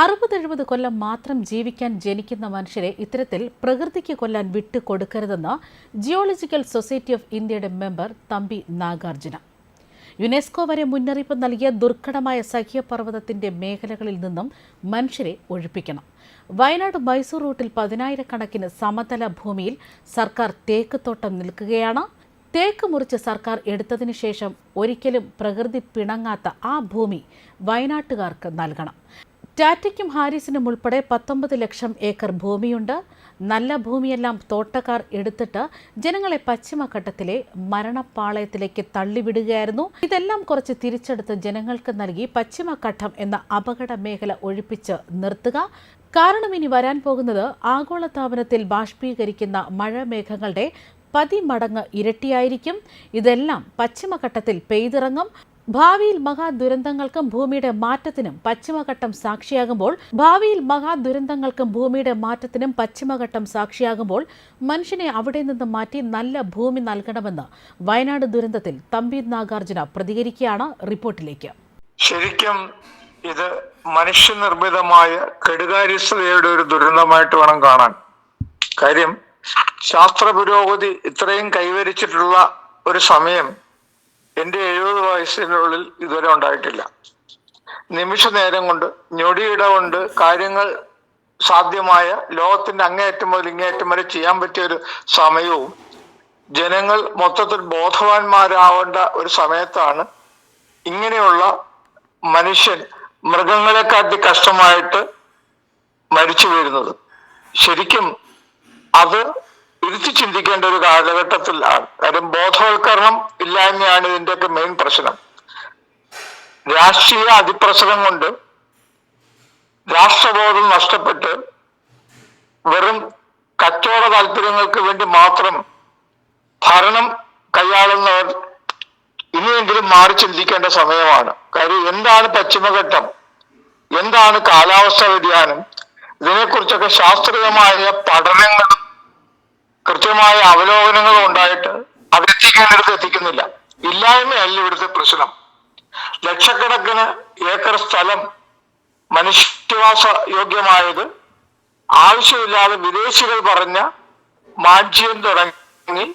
അറുപതെഴുപത് കൊല്ലം മാത്രം ജീവിക്കാൻ ജനിക്കുന്ന മനുഷ്യരെ ഇത്തരത്തിൽ പ്രകൃതിക്ക് കൊല്ലാൻ വിട്ടു കൊടുക്കരുതെന്ന് ജിയോളജിക്കൽ സൊസൈറ്റി ഓഫ് ഇന്ത്യയുടെ മെമ്പർ തമ്പി നാഗാർജുന. യുനെസ്കോ വരെ മുന്നറിയിപ്പ് നൽകിയ ദുർഘടമായ സഹ്യപർവതത്തിന്റെ മേഖലകളിൽ നിന്നും മനുഷ്യരെ ഒഴിപ്പിക്കണം. വയനാട് മൈസൂർ റൂട്ടിൽ പതിനായിരക്കണക്കിന് സമതല ഭൂമിയിൽ സർക്കാർ തേക്ക് തോട്ടം നിൽക്കുകയാണ്. തേക്ക് മുറിച്ച് സർക്കാർ എടുത്തതിനു ശേഷം ഒരിക്കലും പ്രകൃതി പിണങ്ങാത്ത ആ ഭൂമി വയനാട്ടുകാർക്ക് നൽകണം. ടാറ്റയ്ക്കും ഹാരിസിനും ഉൾപ്പെടെ പത്തൊമ്പത് ലക്ഷം ഏക്കർ ഭൂമിയുണ്ട്. നല്ല ഭൂമിയെല്ലാം തോട്ടക്കാർ എടുത്തിട്ട് ജനങ്ങളെ പശ്ചിമഘട്ടത്തിലെ മരണപ്പാളയത്തിലേക്ക് തള്ളിവിടുകയായിരുന്നു. ഇതെല്ലാം കുറച്ച് തിരിച്ചെടുത്ത് ജനങ്ങൾക്ക് നൽകി പശ്ചിമഘട്ടം എന്ന അപകട മേഖല ഒഴിപ്പിച്ച് നിർത്തുക. കാരണം ഇനി വരാൻ പോകുന്നത് ആഗോളതാപനത്തിൽ ബാഷ്പീകരിക്കുന്ന മഴമേഘങ്ങളുടെ പതിമടങ്ങ് ഇരട്ടിയായിരിക്കും. ഇതെല്ലാം പശ്ചിമഘട്ടത്തിൽ പെയ്തിറങ്ങും. ഭാവിയിൽ മഹാദുരന്തങ്ങൾക്കും ഭൂമിയുടെ മാറ്റത്തിനും പശ്ചിമഘട്ടം സാക്ഷിയാകുമ്പോൾ ഭാവിയിൽ മഹാദുരന്തങ്ങൾക്കും ഭൂമിയുടെ മാറ്റത്തിനും പശ്ചിമഘട്ടം സാക്ഷിയാകുമ്പോൾ മനുഷ്യനെ അവിടെ നിന്ന് മാറ്റി നല്ല ഭൂമി നൽകണമെന്ന് വയനാട് ദുരന്തത്തിൽ തമ്പി നാഗാർജുന പ്രതികരിക്കുകയാണ് റിപ്പോർട്ടിലേക്ക്. ശരിക്കും ഇത് മനുഷ്യനിർമ്മിതമായ കെടുകാര്യസ്ഥതയുടെ ഒരു ദുരന്തമായിട്ട് വേണം കാണാൻ. കാര്യം ശാസ്ത്ര പുരോഗതി ഇത്രയും കൈവരിച്ചിട്ടുള്ള ഒരു സമയം എന്റെ എഴുപത് വയസ്സിനുള്ളിൽ ഇതുവരെ ഉണ്ടായിട്ടില്ല. നിമിഷ നേരം കൊണ്ട് ഞൊടിയിട കൊണ്ട് കാര്യങ്ങൾ സാധ്യമായ ലോകത്തിന്റെ അങ്ങേയറ്റം മുതൽ ഇങ്ങേയറ്റം വരെ ചെയ്യാൻ പറ്റിയ ഒരു സമയവും ജനങ്ങൾ മൊത്തത്തിൽ ബോധവാന്മാരാവേണ്ട ഒരു സമയത്താണ് ഇങ്ങനെയുള്ള മനുഷ്യൻ മൃഗങ്ങളെക്കാട്ടി കഷ്ടമായിട്ട് മരിച്ചു വീഴുന്നത്. ശരിക്കും അത് ഇരുത്തി ചിന്തിക്കേണ്ട ഒരു കാലഘട്ടത്തിലാണ്. കാര്യം ബോധവൽക്കരണം ഇല്ലായ്മയാണ് ഇതിന്റെയൊക്കെ മെയിൻ പ്രശ്നം. രാഷ്ട്രീയ അതിപ്രസരം കൊണ്ട് രാഷ്ട്രബോധം നഷ്ടപ്പെട്ട് വെറും കച്ചവട താല്പര്യങ്ങൾക്ക് വേണ്ടി മാത്രം ഭരണം കൈയാളുന്നവർ ഇനിയെങ്കിലും മാറി ചിന്തിക്കേണ്ട സമയമാണ്. കാര്യം എന്താണ് പശ്ചിമഘട്ടം? എന്താണ് കാലാവസ്ഥ വ്യതിയാനം? ഇതിനെക്കുറിച്ചൊക്കെ ശാസ്ത്രീയമായ പഠനങ്ങളും കൃത്യമായ അവലോകനങ്ങൾ ഉണ്ടായിട്ട് അതെത്തിക്കേണ്ടിടത്ത് എത്തിക്കുന്നില്ല. ഇല്ലായ്മയല്ല ഇവിടുത്തെ പ്രശ്നം. ലക്ഷക്കണക്കിന് ഏക്കർ സ്ഥലം മനുഷ്യവാസ യോഗ്യമായത് ആവശ്യമില്ലാതെ വിദേശികൾ പറഞ്ഞ മാഞ്ചിയം തുടങ്ങി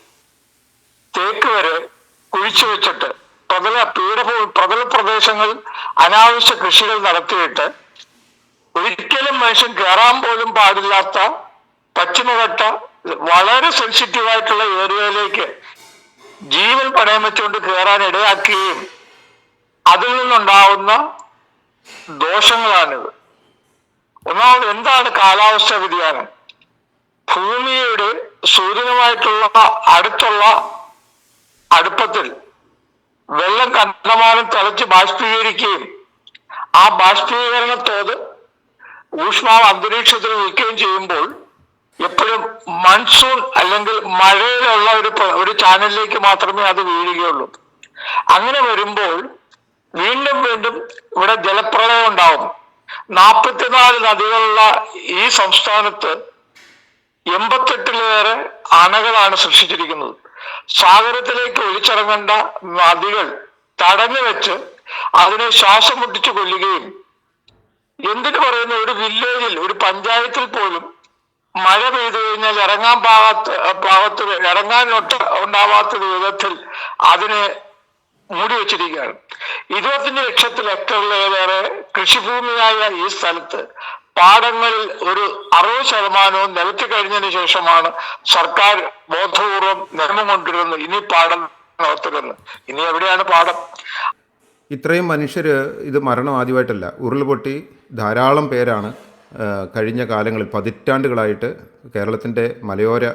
തേക്ക് വരെ കുഴിച്ചു വെച്ചിട്ട് പ്രതല പീഠഭൂമി പ്രതല പ്രദേശങ്ങൾ അനാവശ്യ കൃഷികൾ നടത്തിയിട്ട് ഒരിക്കലും മനുഷ്യൻ കയറാൻ പോലും പാടില്ലാത്ത പശ്ചിമഘട്ട വളരെ സെൻസിറ്റീവ് ആയിട്ടുള്ള ഏരിയയിലേക്ക് ജീവൻ പണയം വെച്ചുകൊണ്ട് കയറാൻ ഇടയാക്കുകയും അതിൽ നിന്നുണ്ടാവുന്ന ദോഷങ്ങളാണിത്. ഒന്നാമത് എന്താണ് കാലാവസ്ഥ വ്യതിയാനം? ഭൂമിയുടെ സൂര്യനുമായിട്ടുള്ള അടുത്തുള്ള അടുപ്പത്തിൽ വെള്ളം കണ്ടമാനം തിളച്ച് ബാഷ്പീകരിക്കുകയും ആ ബാഷ്പീകരണത്തോത് ഊഷ്മാവ് അന്തരീക്ഷത്തിൽ നിൽക്കുകയും ചെയ്യുമ്പോൾ എപ്പോഴും മൺസൂൺ അല്ലെങ്കിൽ മഴയിലുള്ള ഒരു ഒരു ചാനലിലേക്ക് മാത്രമേ അത് വീഴുകയുള്ളൂ. അങ്ങനെ വരുമ്പോൾ വീണ്ടും വീണ്ടും ഇവിടെ ജലപ്രളയം ഉണ്ടാവും. നാൽപ്പത്തിനാല് നദികളുള്ള ഈ സംസ്ഥാനത്ത് എൺപത്തെട്ടിലേറെ അണകളാണ് സൃഷ്ടിച്ചിരിക്കുന്നത്. സാഗരത്തിലേക്ക് ഒഴിച്ചിറങ്ങേണ്ട നദികൾ തടഞ്ഞു വെച്ച് അതിനെ ശ്വാസം മുട്ടിച്ചു കൊല്ലുകയും എന്തിനു പറയുന്ന ഒരു വില്ലേജിൽ ഒരു പഞ്ചായത്തിൽ പോലും മഴ പെയ്തു കഴിഞ്ഞാൽ ഇറങ്ങാൻ പാകാത്ത പാകത്ത് ഇറങ്ങാൻ ഒട്ട- ഉണ്ടാവാത്ത വിധത്തിൽ അതിനെ മൂടി വെച്ചിരിക്കുകയാണ്. ഇരുപത്തിയഞ്ച് ലക്ഷത്തിൽ ഹെക്ടറിലേറെ കൃഷിഭൂമിയായ ഈ സ്ഥലത്ത് പാടങ്ങളിൽ ഒരു അറുപത് ശതമാനവും നിലത്തി കഴിഞ്ഞതിന് ശേഷമാണ് സർക്കാർ ബോധപൂർവം നിയമം കൊണ്ടുവരുന്നത്. ഇനി പാടം നടത്തുന്നത് ഇനി എവിടെയാണ് പാടം? ഇത്രയും മനുഷ്യർ ഇത് മരണം ആദ്യമായിട്ടല്ല. ഉരുൾപൊട്ടി ധാരാളം പേരാണ് കഴിഞ്ഞ കാലങ്ങളിൽ പതിറ്റാണ്ടുകളായിട്ട് കേരളത്തിന്റെ മലയോര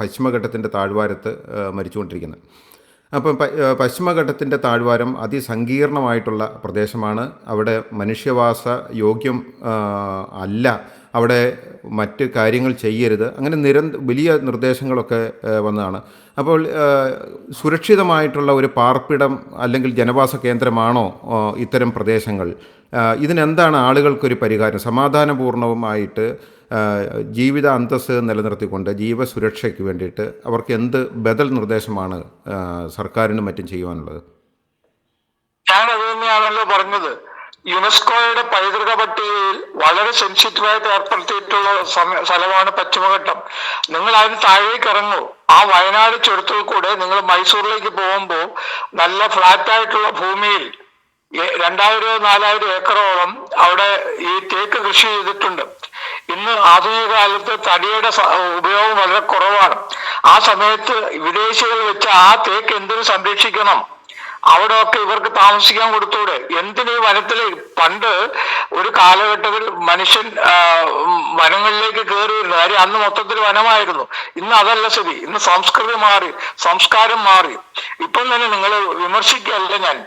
പശ്ചിമഘട്ടത്തിന്റെ താഴ്വാരത്ത് മരിച്ചുകൊണ്ടിരിക്കുന്നത് അപ്പം പശ്ചിമഘട്ടത്തിന്റെ താഴ്വാരം അതിസങ്കീർണമായിട്ടുള്ള പ്രദേശമാണ്. അവിടെ മനുഷ്യവാസ യോഗ്യം അല്ല. അവിടെ മറ്റ് കാര്യങ്ങൾ ചെയ്യരുത്. അങ്ങനെ നിരന്ത വലിയ നിർദ്ദേശങ്ങളൊക്കെ വന്നതാണ്. അപ്പോൾ സുരക്ഷിതമായിട്ടുള്ള ഒരു പാർപ്പിടം അല്ലെങ്കിൽ ജനവാസ കേന്ദ്രമാണോ ഇത്തരം പ്രദേശങ്ങൾ? ഇതിനെന്താണ് ആളുകൾക്കൊരു പരിഹാരം? സമാധാനപൂർണവുമായിട്ട് ജീവിത അന്തസ്സ് നിലനിർത്തിക്കൊണ്ട് ജീവസുരക്ഷയ്ക്ക് വേണ്ടിയിട്ട് അവർക്ക് എന്ത് ബദൽ നിർദ്ദേശമാണ് സർക്കാരിനും മറ്റും ചെയ്യുവാനുള്ളത്? ഞാനത് തന്നെയാണല്ലോ പറഞ്ഞത്. യുനെസ്കോയുടെ പൈതൃക പട്ടികയിൽ വളരെ സെൻസിറ്റീവായിട്ട് ഏർപ്പെടുത്തിയിട്ടുള്ള സ്ഥലമാണ് പശ്ചിമഘട്ടം. നിങ്ങൾ അതിന് താഴേക്ക് ഇറങ്ങൂ. ആ വയനാട് ചുരത്തിൽ കൂടെ നിങ്ങൾ മൈസൂരിലേക്ക് പോകുമ്പോൾ നല്ല ഫ്ലാറ്റ് ആയിട്ടുള്ള ഭൂമിയിൽ രണ്ടായിരം നാലായിരം ഏക്കറോളം അവിടെ ഈ തേക്ക് കൃഷി ചെയ്തിട്ടുണ്ട്. ഇന്ന് ആധുനിക കാലത്ത് തടിയുടെ ഉപയോഗം വളരെ കുറവാണ്. ആ സമയത്ത് വിദേശികൾ വെച്ച ആ തേക്ക് എന്തിനു സംരക്ഷിക്കണം? അവിടെ ഒക്കെ ഇവർക്ക് താമസിക്കാൻ കൊടുത്തൂടെ? എന്തിന് ഈ വനത്തിൽ? പണ്ട് ഒരു കാലഘട്ടത്തിൽ മനുഷ്യൻ വനങ്ങളിലേക്ക് കയറിയിരുന്നു കാര്യം അന്ന് മൊത്തത്തിൽ വനമായിരുന്നു. ഇന്ന് അതല്ല ശരി ഇന്ന് സംസ്കൃതി മാറി സംസ്കാരം മാറി. ഇപ്പം തന്നെ നിങ്ങൾ വിമർശിക്കുകയല്ല ഞാൻ.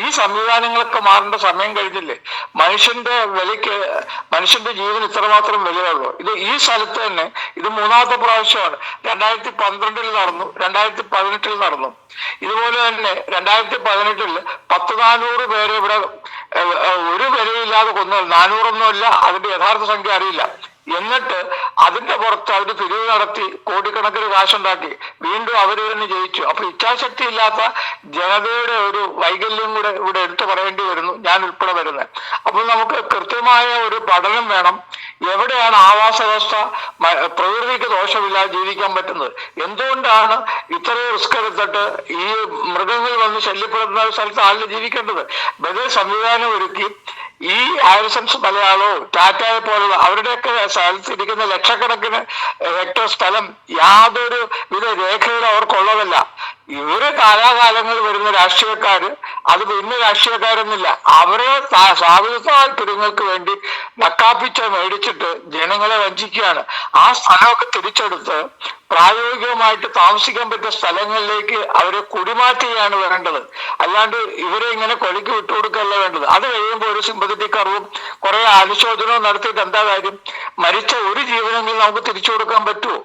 ഈ സംവിധാനങ്ങളൊക്കെ മാറേണ്ട സമയം കഴിഞ്ഞില്ലേ? മനുഷ്യന്റെ വിലയ്ക്ക് മനുഷ്യന്റെ ജീവൻ ഇത്രമാത്രം വിലയുള്ളൂ. ഇത് ഈ സ്ഥലത്ത് തന്നെ ഇത് മൂന്നാമത്തെ പ്രാവശ്യമാണ്. രണ്ടായിരത്തി പന്ത്രണ്ടിൽ നടന്നു രണ്ടായിരത്തി പതിനെട്ടിൽ നടന്നു. ഇതുപോലെ തന്നെ രണ്ടായിരത്തി പതിനെട്ടിൽ പത്ത് നാനൂറ് പേരെ ഇവിടെ ഒരു വിലയില്ലാതെ കൊന്നു. നാനൂറൊന്നുമല്ല അതിന്റെ യഥാർത്ഥ സംഖ്യ അറിയില്ല. എന്നിട്ട് അതിന്റെ പുറത്ത് അവർ പിരിവ് നടത്തി കോടിക്കണക്കിന് കാശുണ്ടാക്കി. വീണ്ടും അവർ തന്നെ ജയിച്ചു. അപ്പൊ ഇച്ഛാശക്തി ഇല്ലാത്ത ജനതയുടെ ഒരു വൈകല്യം കൂടെ ഇവിടെ എടുത്തു പറയേണ്ടി വരുന്നു. ഞാൻ ഉൾപ്പെടെ വരുന്നത്. അപ്പൊ നമുക്ക് കൃത്യമായ ഒരു പഠനം വേണം. എവിടെയാണ് ആവാസ വ്യവസ്ഥ? പ്രകൃതിക്ക് ദോഷമില്ലാതെ ജീവിക്കാൻ പറ്റുന്നത്. എന്തുകൊണ്ടാണ് ഇത്രയും റിസ്ക് എടുത്തിട്ട് ഈ മൃഗങ്ങൾ വന്ന് ശല്യപ്പെടുന്ന സ്ഥലത്ത് ആളിൽ ജീവിക്കേണ്ടത്? ബദൽ സംവിധാനം ഒരുക്കി ഈ ഹാരിസൺസ് മലയാളവും ടാറ്റയെ പോലുള്ള അവരുടെയൊക്കെ സ്ഥലത്ത് ഇരിക്കുന്ന ലക്ഷക്കണക്കിന് ഹെക്ടർ സ്ഥലം യാതൊരു വിധ രേഖകളും അവർക്കുള്ളതല്ല. ഇവർ കാലാകാലങ്ങൾ വരുന്ന രാഷ്ട്രീയക്കാര് അത് വരുന്ന രാഷ്ട്രീയക്കാരൊന്നുമില്ല. അവരെ താല്പര്യങ്ങൾക്ക് വേണ്ടി നക്കാപ്പിച്ച മേടിച്ചിട്ട് ജനങ്ങളെ വഞ്ചിക്കുകയാണ്. ആ സ്ഥലമൊക്കെ തിരിച്ചെടുത്ത് പ്രായോഗികമായിട്ട് താമസിക്കാൻ പറ്റിയ സ്ഥലങ്ങളിലേക്ക് അവരെ കുടിമാറ്റുകയാണ് വേണ്ടത്. അല്ലാണ്ട് ഇവരെ ഇങ്ങനെ കൊലയ്ക്ക് വിട്ടുകൊടുക്കുകയല്ല വേണ്ടത്. അത് കഴിയുമ്പോൾ ഒരു സിമ്പതറ്റിക് അറിവും കുറെ അനുശോചനവും നടത്തിയിട്ട് എന്താ കാര്യം? മരിച്ച ഒരു ജീവനെങ്കിലും നമുക്ക് തിരിച്ചു കൊടുക്കാൻ പറ്റുമോ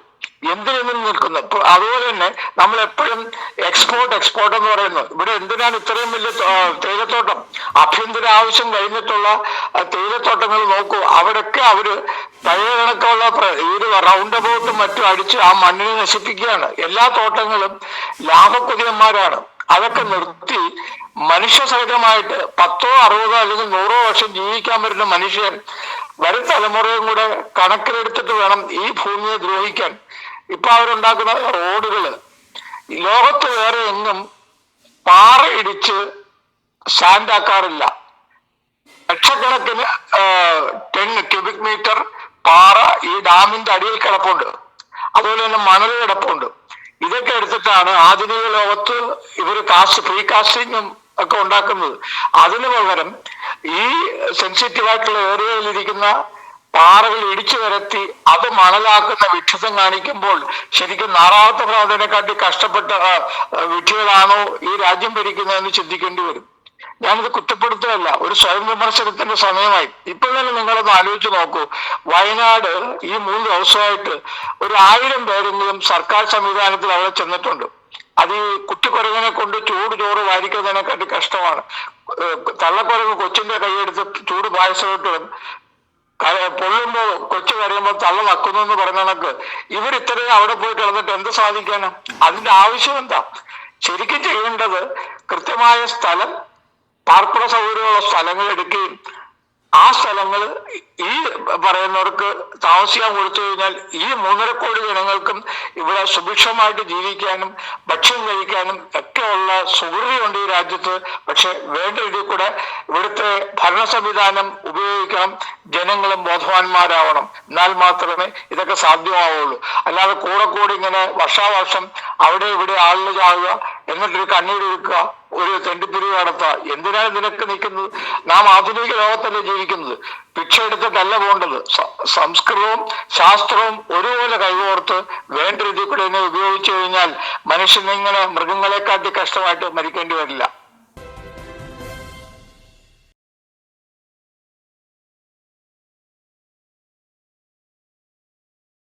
എന്തിനെന്നും നിൽക്കുന്നു? അതുപോലെ തന്നെ നമ്മൾ എപ്പോഴും എക്സ്പോർട്ട് എക്സ്പോർട്ട് എന്ന് പറയുന്നത് ഇവിടെ എന്തിനാണ് ഇത്രയും വലിയ തേയിലത്തോട്ടം? ആഭ്യന്തര ആവശ്യം കഴിഞ്ഞിട്ടുള്ള തേയിലത്തോട്ടങ്ങൾ നോക്കൂ. അവിടെയൊക്കെ അവർ പഴയ കണക്കുള്ള ഒരു റൗണ്ട് അബൌട്ടും മറ്റും അടിച്ച് ആ മണ്ണിനെ നശിപ്പിക്കുകയാണ്. എല്ലാ തോട്ടങ്ങളും ലാഭക്കുതിയന്മാരാണ്. അതൊക്കെ നിർത്തി മനുഷ്യസഹിതമായിട്ട് പത്തോ അറുപതോ അല്ലെങ്കിൽ നൂറോ വർഷം ജീവിക്കാൻ പറ്റുന്ന മനുഷ്യൻ വരും തലമുറയും കൂടെ കണക്കിലെടുത്തിട്ട് വേണം ഈ ഭൂമിയെ ദ്രോഹിക്കാൻ. ഇപ്പൊ അവരുണ്ടാക്കുന്ന റോഡുകൾ. ലോകത്ത് വേറെ എങ്ങും പാറ ഇടിച്ച് സാൻഡാക്കാറില്ല ലക്ഷക്കണക്കിന് ടെൻ ക്യൂബിക് മീറ്റർ പാറ ഈ ഡാമിന്റെ അടിയിൽ കിടപ്പുണ്ട്. അതുപോലെ തന്നെ മണൽ കിടപ്പുണ്ട്. ഇതൊക്കെ എടുത്തിട്ടാണ് ആധുനിക ലോകത്ത് ഇവർ കാസ്റ്റ് പ്രീ കാസ്റ്റിങ്ങും ഒക്കെ ഉണ്ടാക്കുന്നത്. അതിനു പകരം ഈ സെൻസിറ്റീവ് ആയിട്ടുള്ള ഏരിയയിലിരിക്കുന്ന പാറകൾ ഇടിച്ചു നിരത്തി അത് മണലാക്കുന്ന വിക്ഷസം കാണിക്കുമ്പോൾ ശരിക്കും നാറാവത്തെ കാട്ടി കഷ്ടപ്പെട്ട വിഡ്ഢികളാണോ ഈ രാജ്യം ഭരിക്കുന്നതെന്ന് ചിന്തിക്കേണ്ടി വരും. ഞാനിത് കുറ്റപ്പെടുത്തുകയല്ല ഒരു സ്വയം വിമർശനത്തിന്റെ സമയമായി. ഇപ്പോൾ തന്നെ നിങ്ങളൊന്ന് ആലോചിച്ച് നോക്കൂ. വയനാട് ഈ മൂന്ന് ദിവസമായിട്ട് ഒരു ആയിരം പേരെങ്കിലും സർക്കാർ സംവിധാനത്തിൽ അവിടെ ചെന്നിട്ടുണ്ട്. അത് ഈ കുട്ടിക്കുരങ്ങനെ കൊണ്ട് ചൂട് ചോറ് വാരിക്കുന്നതിനെക്കാട്ടി കഷ്ടമാണ്. തള്ളക്കുരങ്ങ് കൊച്ചിന്റെ കൈയെടുത്ത് ചൂട് പായസമിട്ട് പൊള്ളുമ്പോ കൊച്ചു കരയുമ്പോ തള്ള നക്കുന്നു എന്ന് പറഞ്ഞ കണക്ക്. ഇവർ ഇത്രയും അവിടെ പോയി കിടന്നിട്ട് എന്ത് സാധിക്കാനും അതിന്റെ ആവശ്യം എന്താ? ശരിക്കും ചെയ്യേണ്ടത് കൃത്യമായ സ്ഥലം പാർപ്പിട സൗകര്യമുള്ള സ്ഥലങ്ങൾ എടുക്കുകയും ആ സ്ഥലങ്ങൾ ഈ പറയുന്നവർക്ക് താമസിക്കാൻ കൊടുത്തു കഴിഞ്ഞാൽ ഈ മൂന്നര കോടി ജനങ്ങൾക്കും ഇവിടെ സുഭിക്ഷമായിട്ട് ജീവിക്കാനും ഭക്ഷണം കഴിക്കാനും ഒക്കെയുള്ള സുഹൃതിയുണ്ട് ഈ രാജ്യത്ത്. പക്ഷെ വേണ്ട ഇതിൽ കൂടെ ഇവിടുത്തെ ഭരണ സംവിധാനം ഉപയോഗിക്കണം. ജനങ്ങളും ബോധവാന്മാരാവണം. എന്നാൽ മാത്രമേ ഇതൊക്കെ സാധ്യമാവുള്ളൂ. അല്ലാതെ കൂടെ കൂടി ഇങ്ങനെ വർഷാവർഷം അവിടെ ഇവിടെ ആളുകൾ ചാവുക എന്നിട്ടൊരു കണ്ണീരൊഴുക്കുക ഒരു തെണ്ടിപ്പിരി നടത്തുക. എന്തിനാണ് നിനക്ക് നിൽക്കുന്നത്? നാം ആധുനിക ലോകത്തല്ലേ ജീവിക്കുന്നത്. ഭിക്ഷ എടുത്തിട്ടല്ല പോകേണ്ടത്. സംസ്കൃതവും ശാസ്ത്രവും ഒരുപോലെ കൈകോർത്ത് വേണ്ട രീതിയിൽ കൂടെ ഇതിനെ ഉപയോഗിച്ചു കഴിഞ്ഞാൽ മനുഷ്യനിങ്ങനെ മൃഗങ്ങളെക്കാട്ടി കഷ്ടമായിട്ട് മരിക്കേണ്ടി വരില്ല.